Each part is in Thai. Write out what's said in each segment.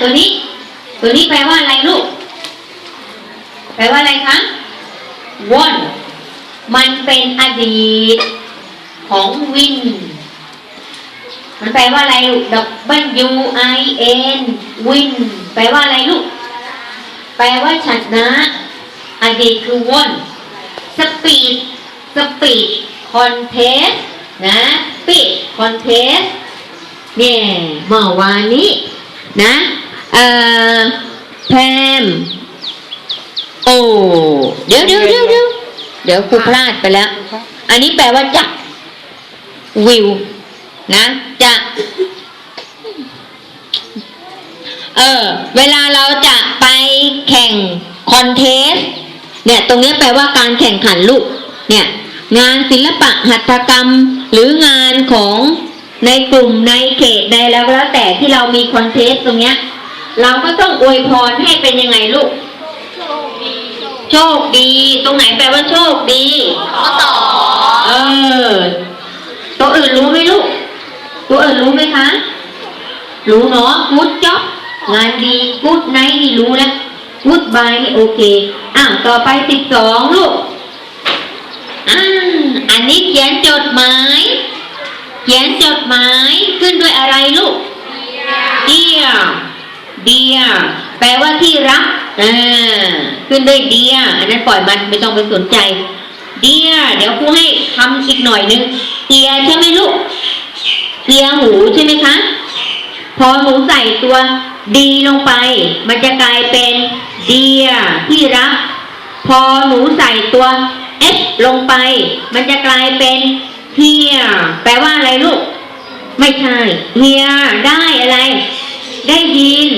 ตัวนี้ ตัวนี้แปลว่าอะไรลูก แปลว่าอะไรคะ won มันเป็นอดีตของวิน มันแปลว่าอะไรลูก W I N win แปลว่าอะไรลูก แปลว่าชนะอดีตคือ won speed speed contest นะ speed contest เนี่ยเมื่อวานนี้นะ อ่อแพมโอ้เดี๋ยวเดี๋ยวเดี๋ยวเดี๋ยวเดี๋ยวครูพลาดไปแล้ว อันนี้แปลว่าจะวิว นะจะเออเวลาเราจะไปแข่งคอนเทสเนี่ย ตรงเนี้ยแปลว่าการแข่งขันลูก เนี่ย งานศิลปะหัตถกรรม หรืองานของในกลุ่มในเขตใดแล้วก็แล้วแต่ที่เรามีคอนเทสตรงเนี้ย เราก็ต้องอวยพรให้เป็นยังไงลูก โชคดี ตรงไหนแปลว่าโชคดีข้อสองเออ ตัวอื่นรู้ไหมลูก ตัวอื่นรู้ไหมคะ รู้เนาะ good job งานดี good night นี่รู้แล้ว good bye นี่โอเค อะต่อไปสิบสองลูกอ่าอันนี้เขียนจดหมาย เขียนจดหมายขึ้นด้วยอะไรลูก dear dear แปลว่าที่รักอ่าขึ้นด้วย dear อันนั้นปล่อยมันไม่ต้องไปสนใจ dear เดี๋ยวครูให้คำอีกหน่อยนึงเกียใช่ไหมลูกเกียหูใช่ไหมคะ พอหนูใส่ตัวดีลงไป มันจะกลายเป็น dear ที่รัก พอหนูใส่ตัว s ลงไป มันจะกลายเป็น hear แปลว่าอะไรลูก ไม่ใช่ hear ได้อะไร ได้ยิน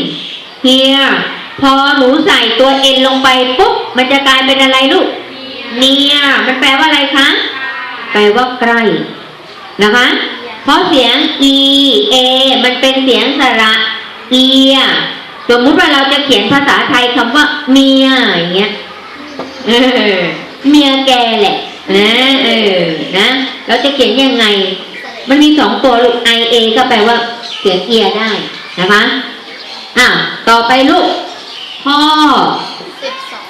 hear พอหนูใส่ตัว n ลงไปปุ๊บมันจะกลายเป็นอะไรลูก near มันแปลว่าอะไรคะแปลว่าใกล้นะคะ เพราะเสียง e a มันเป็นเสียงสระ e สมมุติว่าเราจะเขียนภาษาไทยคำว่า เมียอย่างเงี้ยเออเมียแกแหละนะเออนะเราจะเขียนยังไง มันมีสองตัวลูก i a ก็แปลว่าเสียงเอียได้ นะคะอะต่อไปลูกข้อสิบสอง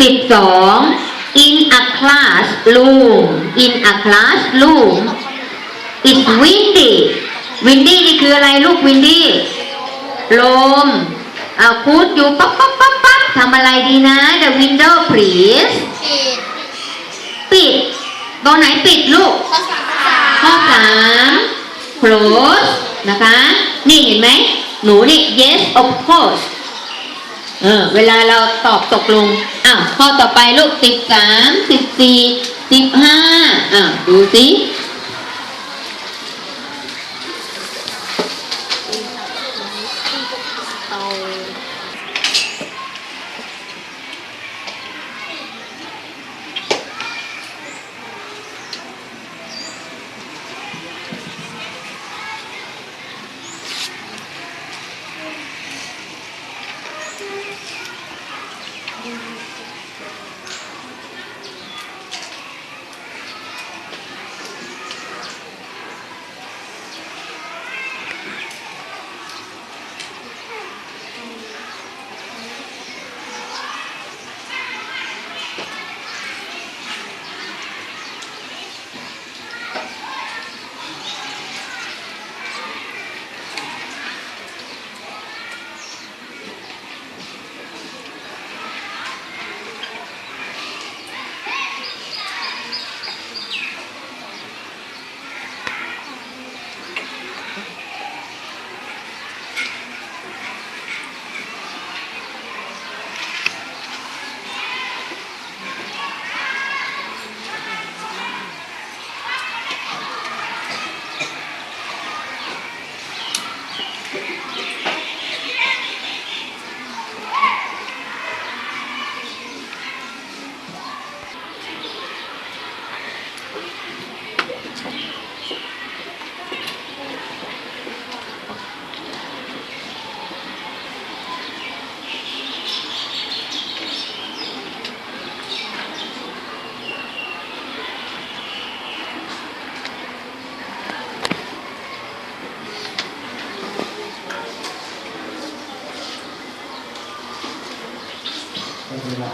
สิบสอง in a classroom in a classroom it's windy windy นี่คืออะไรลูก windy ลมอ่าพูดอยู่ปั๊บปั๊บปั๊บปั๊บทำอะไรดีนะ the window please ผิดปิดตัวไหนปิดลูก ข้อสามข้อสาม close นะคะ นี่เห็นไหม หนูนี่ yes of course เออ เวลาเราตอบตกลง อ้าวข้อต่อไปลูกสิบสามสิบสี่สิบห้าอ่าดูสิเตา เป็นเวลา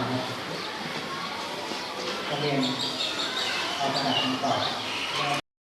เรียนเอาขนาดนี้ก่อ